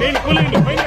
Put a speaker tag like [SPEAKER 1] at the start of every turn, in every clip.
[SPEAKER 1] నేను కూలండి పైన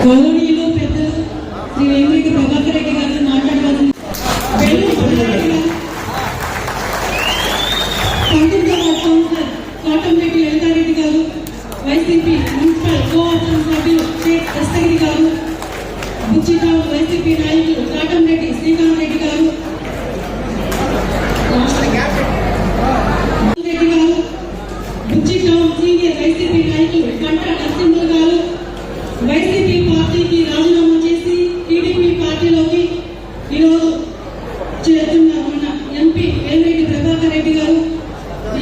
[SPEAKER 1] గౌరవనీయులు పెద్దలు శ్రీ వేమిరెడ్డి ప్రభాకర్ రెడ్డి గారు మాట్లాడవలసింది కోటంరెడ్డి లలితారెడ్డి గారు వైసీపీ మున్సిపల్ కోఆప్షన్ సభ్యులు షేక్ దస్తగిరి గారు బుచ్చిరావు వైసీపీ నాయకులు శ్రీకాంత్ రెడ్డి గారు రెడ్డి గారు బుచ్చి టౌన్ సీనియర్ వైసీపీ నాయకులు కంట నరసింహ గారు వైసీపీ పార్టీకి రాజీనామా చేసి టీడీపీ పార్టీలోకి ఈరోజు చేస్తున్నారు మన ఎంపీ వేమిరెడ్డి ప్రభాకర్ రెడ్డి గారు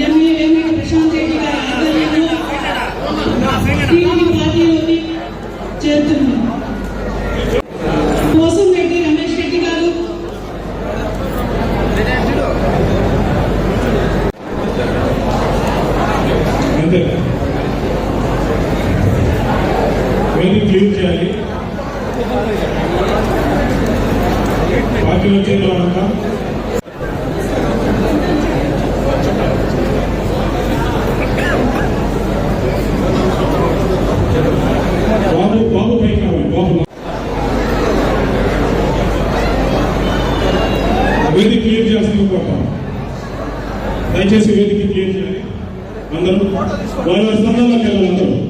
[SPEAKER 1] ఎంఏ వేమిరెడ్డి ప్రశాంత్ రెడ్డి గారు ఆధ్వర్యంలో టీడీపీ పార్టీలోకి చేరుతున్నారు. కోసం రెడ్డి రమేష్ రెడ్డి గారు.
[SPEAKER 2] అంతే క్లీన్ చేయాలి పార్టీలో చేరాలంతా వేదిక క్లియర్ చేయాల్సింది కోరుతాం దయచేసి వేదిక క్లియర్ చేయాలి. అందరూ. వాళ్ళ స్థానాలకు వెళ్ళాలి అందరూ.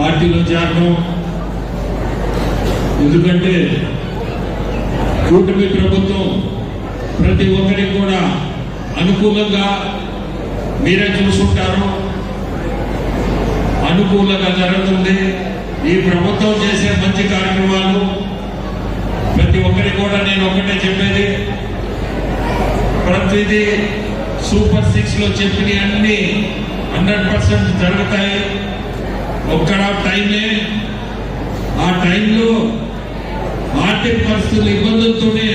[SPEAKER 3] పార్టీలో చేరడం. ఎందుకంటే కూటమి ప్రభుత్వం ప్రతి ఒక్కరికి కూడా అనుకూలంగా మీరే చూసుకుంటారు అనుకూలంగా జరుగుతుంది. ఈ ప్రభుత్వం చేసే మంచి కార్యక్రమాలు ప్రతి ఒక్కరికి కూడా నేను ఒకటే చెప్పేది. ప్రతిదీ సూపర్ సిక్స్లో చెప్పిన అన్ని హండ్రెడ్ పర్సెంట్ జరుగుతాయి. ఒక్కడ టైమే. ఆ టైంలో ఆర్థిక పరిస్థితుల ఇబ్బందులతోనే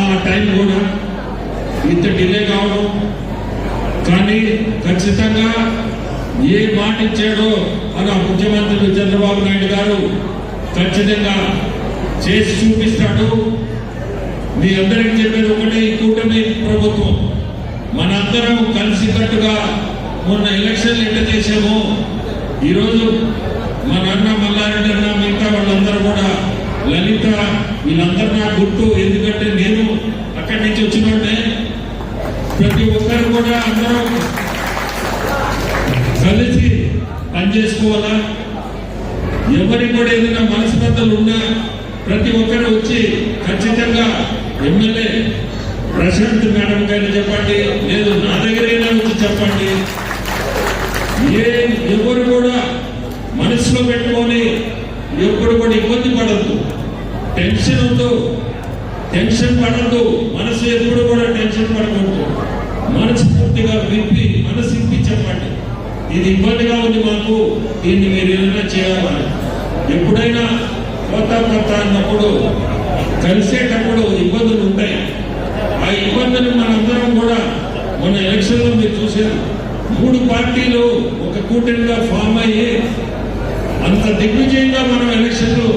[SPEAKER 3] ఆ టైం కూడా ఇంత డిలే కావడం. కానీ ఖచ్చితంగా ఏ మాట ఇచ్చాడో మన ముఖ్యమంత్రి చంద్రబాబు నాయుడు గారు ఖచ్చితంగా చేసి చూపిస్తాడు. మీ అందరికి చెప్పేది ఒకటే ఈ కూటమి ప్రభుత్వం. మనందరం కలిసికట్టుగా మొన్న ఎలక్షన్లు ఎంత చేసామో ఈరోజు మా అన్న మల్లారెడ్డి అన్న మిగతా వాళ్ళందరూ కూడా లలిత వీళ్ళందరూ నా గుర్తు ఎందుకంటే నేను అక్కడి నుంచి వచ్చినట్టే ప్రతి ఒక్కరు కూడా అందరం కలిసి పనిచేసుకోవాలా ఎవరికి కూడా ఏదైనా మనస్పర్ధలు ఉన్నా ప్రతి ఒక్కరు వచ్చి ఖచ్చితంగా ఎమ్మెల్యే ప్రశాంత్ మేడం గారిని చెప్పండి లేదు నా దగ్గరైనా వచ్చి చెప్పండి. ఏ ఎవరు కూడా మనసులో పెట్టుకొని ఎప్పుడు కూడా ఇబ్బంది పడద్దు. టెన్షన్ వద్దు టెన్షన్ పడద్దు. మనసు ఎప్పుడు కూడా టెన్షన్ పడకూడదు. మనసు పూర్తిగా విప్పి మనసు ఇప్పి చెప్పండి ఇది ఇబ్బందిగా ఉంది మాకు దీన్ని మీరు ఏదైనా చేయాలని ఎప్పుడైనా కొత్త కొత్త అన్నప్పుడు కలిసేటప్పుడు ఇబ్బందులు ఉంటాయి ఆ ఇబ్బందులు మనందరం కూడా మొన్న ఎలక్షన్లో మీరు చూశారు మూడు పార్టీలు ఒక ఫామ్ అయ్యి అంత దిగ్విజయంగా మనం ఎలక్షన్లు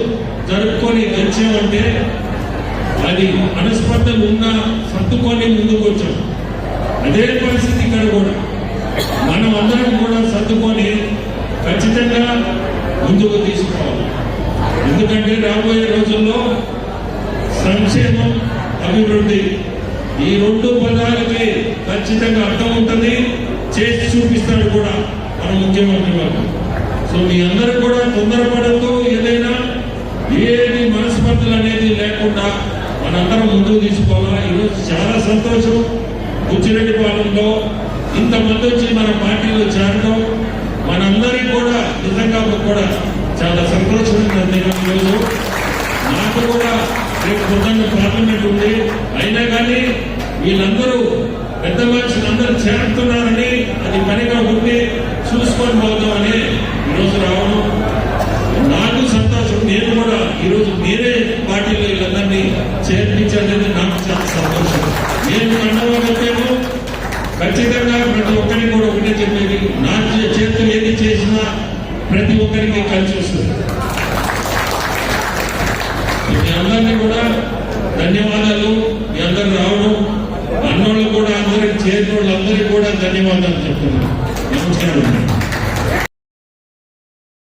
[SPEAKER 3] జరుపుకొని గెలిచామంటే అది మనస్పర్ధలు ఉన్నా సర్దుకొని ముందుకు వచ్చాం. అదే పరిస్థితి ఇక్కడ కూడా. మనం అందరం కూడా సర్దుకొని ఖచ్చితంగా ముందుకు తీసుకోవాలి. ఎందుకంటే రాబోయే రోజుల్లో సంక్షేమం అభివృద్ధి ఈ రెండు పదాలకి ఖచ్చితంగా అర్థం ఉంటుంది. చేసి చూపిస్తాడు కూడా. మన ముఖ్యమంత్రి సో మీ అందరూ కూడా తొందరపడద్దు ఏదైనా ఏది మనస్పర్ధలు అనేది లేకుండా మనందరం ముందుకు తీసుకోవాలా ఈరోజు చాలా సంతోషం. బుచ్చిరెడ్డిపాలెంలో ఇంతమంది వచ్చి మన పార్టీలో చేరడం మనందరికీ కూడా నిజంగా కూడా చాలా సంతోషంగా ఈరోజు. నాకు కూడా రేపు పొద్దున్న పార్లమెంట్ ఉంది. అయినా కానీ వీళ్ళందరూ పెద్ద మనుషులందరూ చేరుతున్నారని అది పనిగా కలుసుకొని పోతాం అని ఈరోజు రావడం. నాకు సంతోషం. నేను కూడా ఈరోజు మీరే పార్టీలో వీళ్ళందరినీ చేర్పించారు నాకు చాలా సంతోషం. నేను కండవగలిగాను ఖచ్చితంగా ప్రతి ఒక్కరికి కూడా ఒకటే చెప్పేది నా చేతులు ఏది చేసినా ప్రతి ఒక్కరికి కలిసి వస్తుంది. మీ అందరినీ కూడా ధన్యవాదాలు. మీ అందరు రావడం. అన్నోళ్ళు కూడా అందరికి చేరిన వాళ్ళందరికీ కూడా ధన్యవాదాలు చెప్తున్నాను. నమస్కారం.